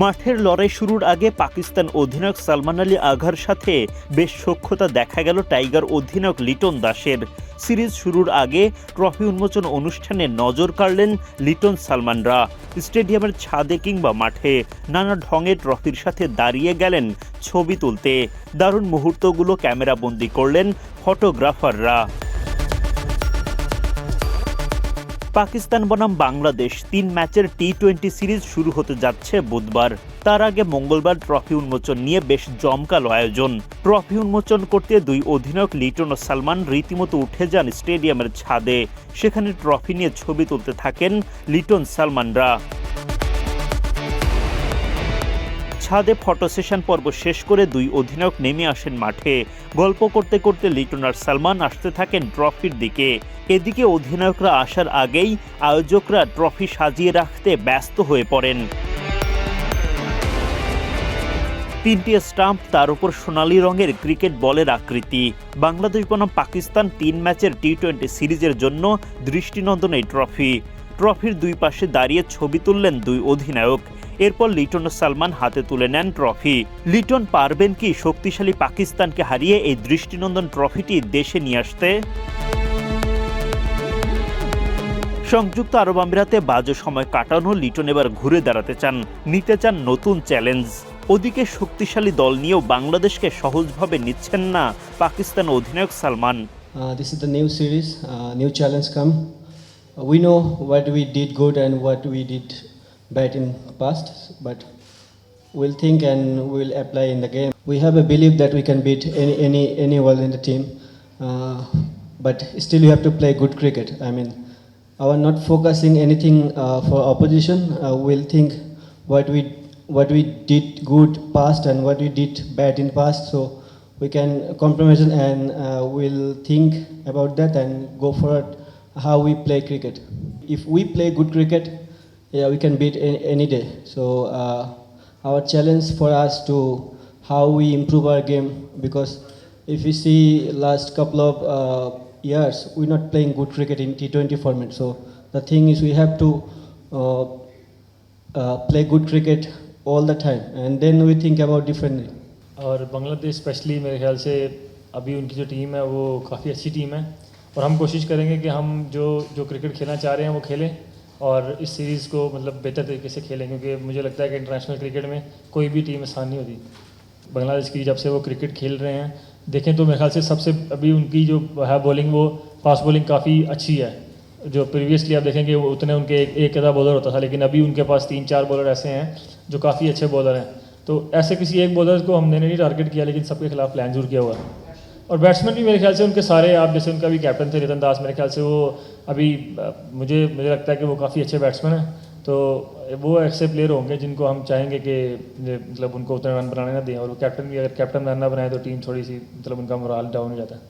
মাঠের লড়াই শুরুর আগে পাকিস্তান অধিনায়ক সালমান আলী আঘার সাথে বেশ সক্ষতা দেখা গেল টাইগার অধিনায়ক লিটন দাসের। সিরিজ শুরুর আগে ট্রফি উন্মোচন অনুষ্ঠানে নজর কাড়লেন লিটন সালমানরা। স্টেডিয়ামের ছাদে কিংবা মাঠে নানা ঢঙে ট্রফির সাথে দাঁড়িয়ে গেলেন ছবি তুলতে। দারুণ মুহূর্তগুলো ক্যামেরাবন্দি করলেন ফটোগ্রাফাররা। পাকিস্তান বনাম বাংলাদেশ তিন ম্যাচের টি টোয়েন্টি সিরিজ শুরু হতে যাচ্ছে বুধবার। তার আগে মঙ্গলবার ট্রফি উন্মোচন নিয়ে বেশ জমকালো আয়োজন। ট্রফি উন্মোচন করতে দুই অধিনায়ক লিটন ও সালমান রীতিমতো উঠে যান স্টেডিয়ামের ছাদে। সেখানে ট্রফি নিয়ে ছবি তুলতে থাকেন লিটন সালমানরা। ছাদে ফটো সেশন পর্ব শেষ করে দুই অধিনায়ক নেমে আসেন মাঠে। গল্প করতে করতে লিটন আর সালমান আসতে থাকেন ট্রফির দিকে। এদিকে অধিনায়করা আসার আগেই আয়োজকরা ট্রফি সাজিয়ে রাখতে ব্যস্ত হয়ে পড়েন। তিনটি স্টাম্প, তার উপর সোনালী রঙের ক্রিকেট বলের আকৃতি। বাংলাদেশ বনাম পাকিস্তান তিন ম্যাচের টি টোয়েন্টি সিরিজের জন্য দৃষ্টিনন্দন এই ট্রফি। ট্রফির দুই পাশে দাঁড়িয়ে ছবি তুললেন দুই অধিনায়ক। এরপর লিটন ও সালমান হাতে তুলে নেন ট্রফি। লিটন পারবেন কি শক্তিশালী পাকিস্তানকে হারিয়ে এই দৃষ্টিনন্দন ট্রফিটি দেশে নিয়ে আসতে? সংযুক্ত আরব আমিরাতে বাজে সময় কাটানো লিটন এবার ঘুরে দাঁড়াতে চান নিতে চান নতুন চ্যালেঞ্জ। ওদিকে শক্তিশালী দল নিয়েও বাংলাদেশকে সহজভাবে নিচ্ছেন না পাকিস্তান অধিনায়ক Salman. Uh, this is the new series, uh, new challenge come. Uh, we know what we did good and bad in past, but we'll think and we'll apply in the game. We have a belief that we can beat any any anyone in the team, uh, but still you have to play good cricket. I mean, our not focusing anything uh, for opposition. Uh, we'll think what we what we did good past and what we did bad in past. So we can compromise and uh, we'll think about that and go forward how we play cricket. If we play good cricket, yeah, we can beat any, any day. So uh, our challenge for us to how we improve our game because if we see last couple of uh, years we're not playing good cricket in T20 format. So the thing is we have to uh, uh, play good cricket all the time and then we think about differently. और Bangladesh specially मेरे ख्याल से अभी उनकी जो team है वो काफ़ी अच्छी टीम है और हम कोशिश करेंगे कि हम जो जो क्रिकेट खेलना चाह रहे हैं वो खेलें और इस सीरीज़ को मतलब बेहतर तरीके से खेलें, क्योंकि मुझे लगता है कि इंटरनेशनल क्रिकेट में कोई भी टीम आसान नहीं होती। बांग्लादेश की जब से वो क्रिकेट खेल रहे हैं, देखें तो मेरे ख्याल से सबसे अभी उनकी जो है बॉलिंग वो फास्ट बॉलिंग काफ़ी अच्छी है। जो प्रीवियसली आप देखेंगे, वो उतने उनके एक एक आधा बॉलर होता था, लेकिन अभी उनके पास तीन चार बॉलर ऐसे हैं, जो काफ़ी अच्छे बॉलर हैं। तो ऐसे किसी एक बॉलर को हमने नहीं टारगेट किया, लेकिन सबके खिलाफ प्लान ज़रूर किया हुआ है। और बैट्समैन भी मेरे ख्याल से उनके सारे, आप जैसे उनका भी कैप्टन थे, रतन दास मेरे ख्याल से वो अभी मुझे मुझे लगता है कि वो काफ़ी अच्छे बैट्समैन हैं। तो वो ऐसे प्लेयर होंगे जिनको हम चाहेंगे कि मतलब उनको उतना रन बनाने ना दें और वो कैप्टन भी अगर कैप्टन रन ना बनाए तो टीम थोड़ी सी मतलब उनका मोरल डाउन हो जाता है।